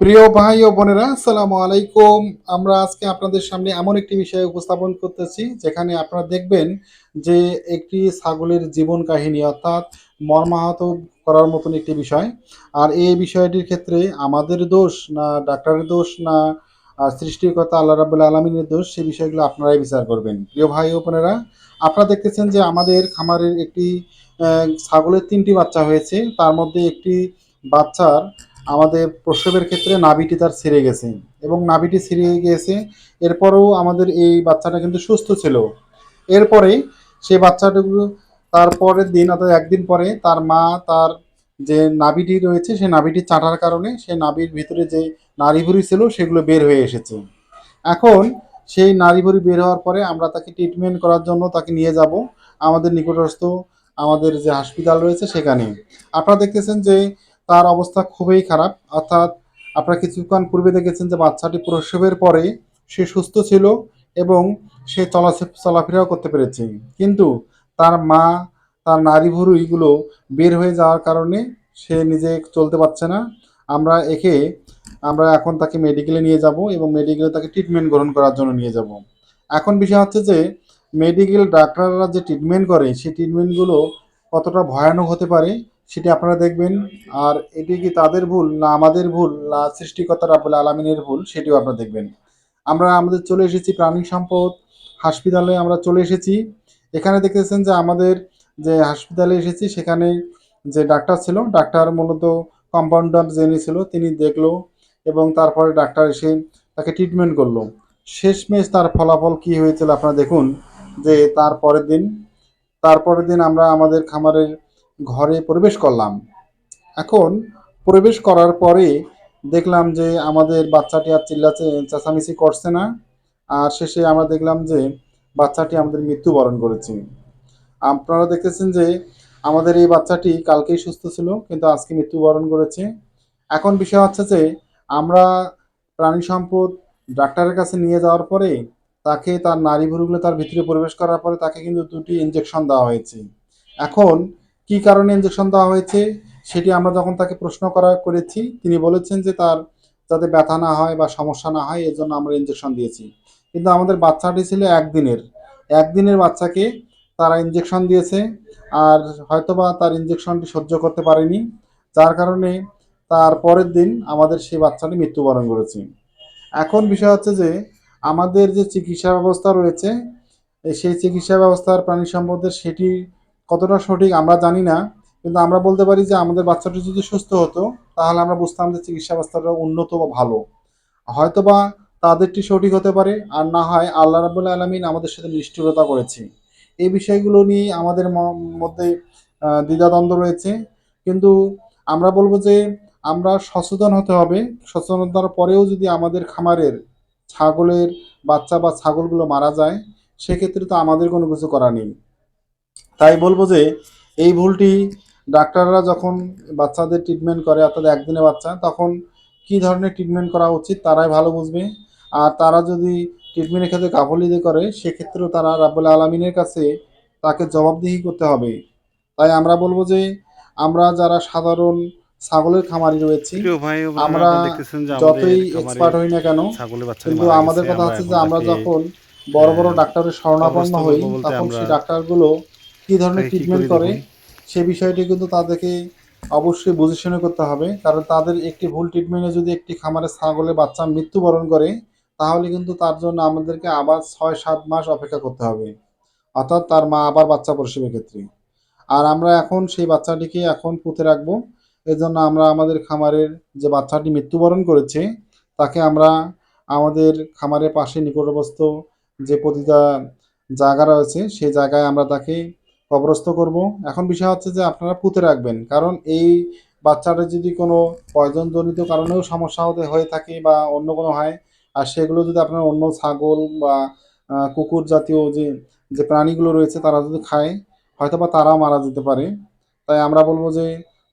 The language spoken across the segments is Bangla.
প্রিয় ভাই ও বোনেরা, আসসালামু আলাইকুম। আমরা আজকে আপনাদের সামনে এমন একটি বিষয় উপস্থাপন করতেছি, যেখানে আপনারা দেখবেন যে একটি ছাগলের জীবন কাহিনী, অর্থাৎ মর্মাহত করার মতন একটি বিষয়। আর এই বিষয়টির ক্ষেত্রে আমাদের দোষ না ডাক্তারের দোষ না সৃষ্টিকর্তা আল্লাহ রাবুল্লাহ আলমিনের দোষ সেই বিষয়গুলো আপনারাই বিচার করবেন। প্রিয় ভাই ও বোনেরা, আপনারা দেখতেছেন যে আমাদের খামারের একটি ছাগলের তিনটি বাচ্চা হয়েছে। তার মধ্যে একটি বাচ্চার আমাদের প্রসবের ক্ষেত্রে নাভিটি তার ছিঁড়ে গেছে এবং নাভিটি ছিঁড়ে গিয়েছে এরপরেও আমাদের এই বাচ্চাটা কিন্তু সুস্থ ছিল। এরপরে সেই বাচ্চাটুকু তার পরের দিন অর্থাৎ একদিন পরে তার মা তার যে নাভিটি রয়েছে, সেই নাভিটি চাটার কারণে সেই নাভির ভিতরে যে নাড়িভুড়ি ছিল সেগুলো বের হয়ে এসেছে। এখন সেই নাড়িভুড়ি বের হওয়ার পরে আমরা তাকে ট্রিটমেন্ট করার জন্য তাকে নিয়ে যাব আমাদের নিকটস্থ আমাদের যে হাসপাতাল রয়েছে সেখানে। আপনারা দেখতেছেন যে তার অবস্থা খুবই খারাপ। অর্থাৎ আপনারা কিছুক্ষণ পূর্বে দেখেছেন যে বাচ্চাটি প্রসবের পরে সে সুস্থ ছিল এবং সে চলা চলাফেরাও করতে পেরেছে। কিন্তু তার মা, তার নারী ভুরুইগুলো বের হয়ে যাওয়ার কারণে সে নিজে চলতে পারছে না। আমরা একে, আমরা এখন তাকে মেডিকেলে নিয়ে যাব এবং মেডিকেলে তাকে ট্রিটমেন্ট গ্রহণ করার জন্য নিয়ে যাব। এখন বিষয় হচ্ছে যে মেডিকেল ডাক্তাররা যে ট্রিটমেন্ট করে সেই ট্রিটমেন্টগুলো কতটা ভয়ানক হতে পারে সেটি আপনারা দেখবেন। আর এটি কি তাদের ভুল না আমাদের ভুল না সৃষ্টিকর্তা রাবুল আলমিনের ভুল সেটিও আপনারা দেখবেন। আমরা আমাদের চলে এসেছি প্রাণী সম্পদ হাসপাতালে আমরা চলে এসেছি। এখানে দেখতেছেন যে আমাদের যে হাসপাতালে এসেছি সেখানে যে ডাক্তার ছিল, ডাক্তার মূলত কম্পাউন্ডার যিনি ছিল তিনি দেখল এবং তারপরে ডাক্তার এসে তাকে ট্রিটমেন্ট করল। শেষমেশ তার ফলাফল কি হয়েছিল আপনারা দেখুন যে তার পরের দিন তারপরের দিন আমরা আমাদের খামারের ঘরে প্রবেশ করলাম। এখন প্রবেশ করার পরে দেখলাম যে আমাদের বাচ্চাটি আর চিল্লাচে, চেঁচামেচি করছে না। আর শেষে আমরা দেখলাম যে বাচ্চাটি আমাদের মৃত্যুবরণ করেছে। আপনারা দেখতেছেন যে আমাদের এই বাচ্চাটি কালকেই সুস্থ ছিল, কিন্তু আজকে মৃত্যুবরণ করেছে। এখন বিষয় হচ্ছে যে আমরা প্রাণী সম্পদ ডাক্তারের কাছে নিয়ে যাওয়ার পরে তাকে তার নারী ভুরুগুলো তার ভিতরে প্রবেশ করার পরে তাকে কিন্তু দুটি ইঞ্জেকশন দেওয়া হয়েছে। এখন কি কারণে ইঞ্জেকশন দেওয়া হয়েছে সেটি আমরা যখন তাকে প্রশ্ন করা করেছি, তিনি বলেছেন যে তার যাতে ব্যথা না হয় বা সমস্যা না হয় এর জন্য আমরা ইঞ্জেকশন দিয়েছি। কিন্তু আমাদের বাচ্চাটি ছিল একদিনের। একদিনের বাচ্চাকে তারা ইঞ্জেকশন দিয়েছে আর হয়তোবা তার ইঞ্জেকশনটি সহ্য করতে পারেনি, যার কারণে তার পরের দিন আমাদের সেই বাচ্চাটি মৃত্যুবরণ করেছে। এখন বিষয় হচ্ছে যে, আমাদের যে চিকিৎসা ব্যবস্থা রয়েছে সেই চিকিৎসা ব্যবস্থার প্রাণী সম্পদের সেটি কতটা সঠিক আমরা জানি না, কিন্তু আমরা বলতে পারি যে আমাদের বাচ্চাটি যদি সুস্থ হতো, তাহলে আমরা বুঝতাম যে চিকিৎসা ব্যবস্থাটা উন্নত বা ভালো। হয়তো বা তাদেরটি সঠিক হতে পারে, আর না হয় আল্লাহ রাবুল্লাহ আলমিন আমাদের সাথে নিষ্ঠুরতা করেছে। এই বিষয়গুলো নিয়ে আমাদের মধ্যে দ্বিধাদ্বন্দ্ব রয়েছে। কিন্তু আমরা বলব যে আমরা সচেতন হতে হবে। সচেতনতার পরেও যদি আমাদের খামারের ছাগলের বাচ্চা বা ছাগলগুলো মারা যায়, সেক্ষেত্রে তো আমাদের কোনো কিছু করা নেই। তাই বলব যে এই ভুলটি ডাক্তাররা যখন বাচ্চাদের ট্রিটমেন্ট করে অর্থাৎ একদিনে বাচ্চা তখন কী ধরনের ট্রিটমেন্ট করা উচিত তারাই ভালো বুঝবে। আর তারা যদি ট্রিটমেন্টের ক্ষেত্রে গাফলিতে করে সেক্ষেত্রেও তারা রাব্বুল আলমিনের কাছে তাকে জবাবদিহি করতে হবে। তাই আমরা বলব যে আমরা যারা সাধারণ ছাগলের খামারি রয়েছি আমরা যতই এক্সপার্ট হই না কেন কিন্তু আমাদের কথা হচ্ছে যে আমরা যখন বড় বড় ডাক্তারের শরণাপন্ন হই তখন সেই ডাক্তারগুলো কি ধরনের ট্রিটমেন্ট করে সে বিষয়টি কিন্তু তাদেরকে অবশ্যই বুঝে শুনে করতে হবে। কারণ তাদের একটি ভুল ট্রিটমেন্টে যদি একটি খামারে ছাগলের বাচ্চা মৃত্যুবরণ করে তাহলে কিন্তু তার জন্য আমাদেরকে আবার ছয় সাত মাস অপেক্ষা করতে হবে। অর্থাৎ তার মা আবার বাচ্চা প্রসবের ক্ষেত্রে। আর আমরা এখন সেই বাচ্চাটিকে এখন পুঁতে রাখব। এজন্য আমরা আমাদের খামারের যে বাচ্চাটি মৃত্যুবরণ করেছে তাকে আমরা আমাদের খামারের পাশে নিকটবস্থ যে প্রতিটা জায়গা রয়েছে সেই জায়গায় আমরা তাকে কবরস্থ করব। এখন বিষয় হচ্ছে যে আপনারা পুঁতে রাখবেন, কারণ এই বাচ্চাটা যদি কোনো পয়জনজনিত কারণেও সমস্যা হতে, হয়ে থাকে বা অন্য কোনো হয়, আর সেগুলো যদি আপনার অন্য ছাগল বা কুকুর জাতীয় যে যে প্রাণীগুলো রয়েছে তারা যদি খায় হয়তো বা তারাও মারা যেতে পারে। তাই আমরা বলব যে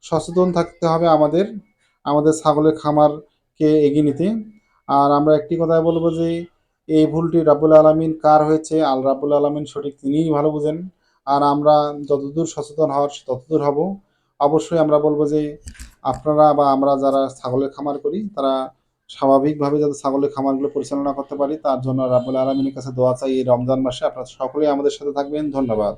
সচেতন থাকতে হবে আমাদের আমাদের ছাগলের খামারকে এগিয়ে নিতে। আর আমরা একটি কথাই বলব যে, এই ভুলটি রাব্বুল আলমিন কার হয়েছে? আল রাব্বুল আলমিন সঠিক তিনিই ভালো বুঝেন। আর আমরা যতদূর সচেতন হওয়ার ততদূর হব। অবশ্যই আমরা বলব যে আপনারা বা আমরা যারা ছাগলের খামার করি, তারা স্বাভাবিকভাবে যাতে ছাগলের খামারগুলো পরিচালনা করতে পারি, তার জন্য রাবুল আলমিনের কাছে দোয়া চাই এই রমজান মাসে। আপনারা সকলেই আমাদের সাথে থাকবেন। ধন্যবাদ।